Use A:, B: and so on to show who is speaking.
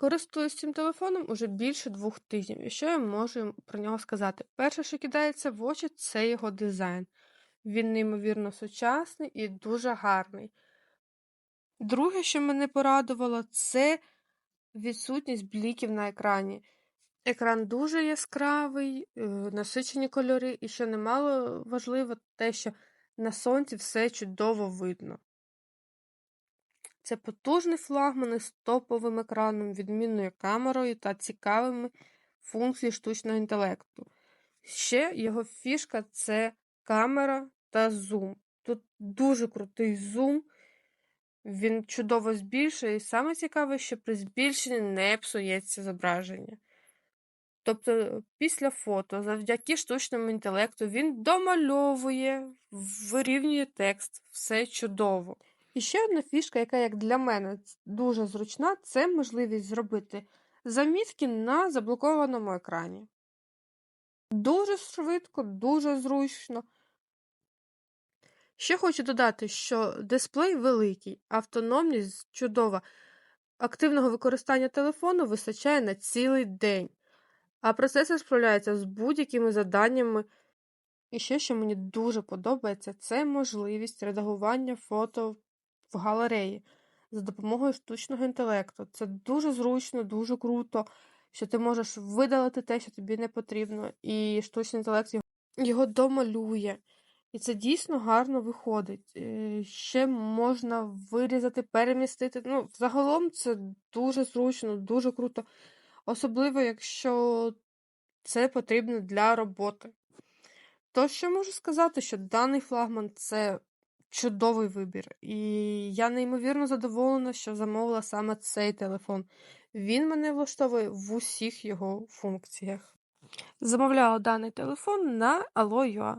A: Користуюсь цим телефоном уже більше двох тижнів, і що я можу про нього сказати? Перше, що кидається в очі, це його дизайн. Він неймовірно сучасний і дуже гарний. Друге, що мене порадувало, це відсутність бліків на екрані. Екран дуже яскравий, е, насичені кольори, і що немало важливо, те, що на сонці все чудово видно. Це потужний флагман із топовим екраном, відмінною камерою та цікавими функціями штучного інтелекту. Ще його фішка це камера та зум. Тут дуже крутий зум, він чудово збільшує, і саме цікаве, що при збільшенні не псується зображення. Тобто, після фото, завдяки штучному інтелекту, він домальовує, вирівнює текст, все чудово. І ще одна фішка, яка, як для мене, дуже зручна, це можливість зробити замітки на заблокованому екрані. Дуже швидко, дуже зручно. Ще хочу додати, що дисплей великий, автономність чудова. Активного використання телефону вистачає на цілий день, а процесор справляється з будь-якими заданнями. І ще, що мені дуже подобається, це можливість редагування фото в галереї за допомогою штучного інтелекту. Це дуже зручно, дуже круто, що ти можеш видалити те, що тобі не потрібно, і штучний інтелект його, його домалює. І це дійсно гарно виходить. Е, Ще можна вирізати, перемістити. Ну, загалом це дуже зручно, дуже круто. Особливо, якщо це потрібно для роботи. То що можу сказати, що даний флагман це чудовий вибір. І я неймовірно задоволена, що замовила саме цей телефон. Він мене влаштовує в усіх його функціях. Замовляла даний телефон на Allo.ua.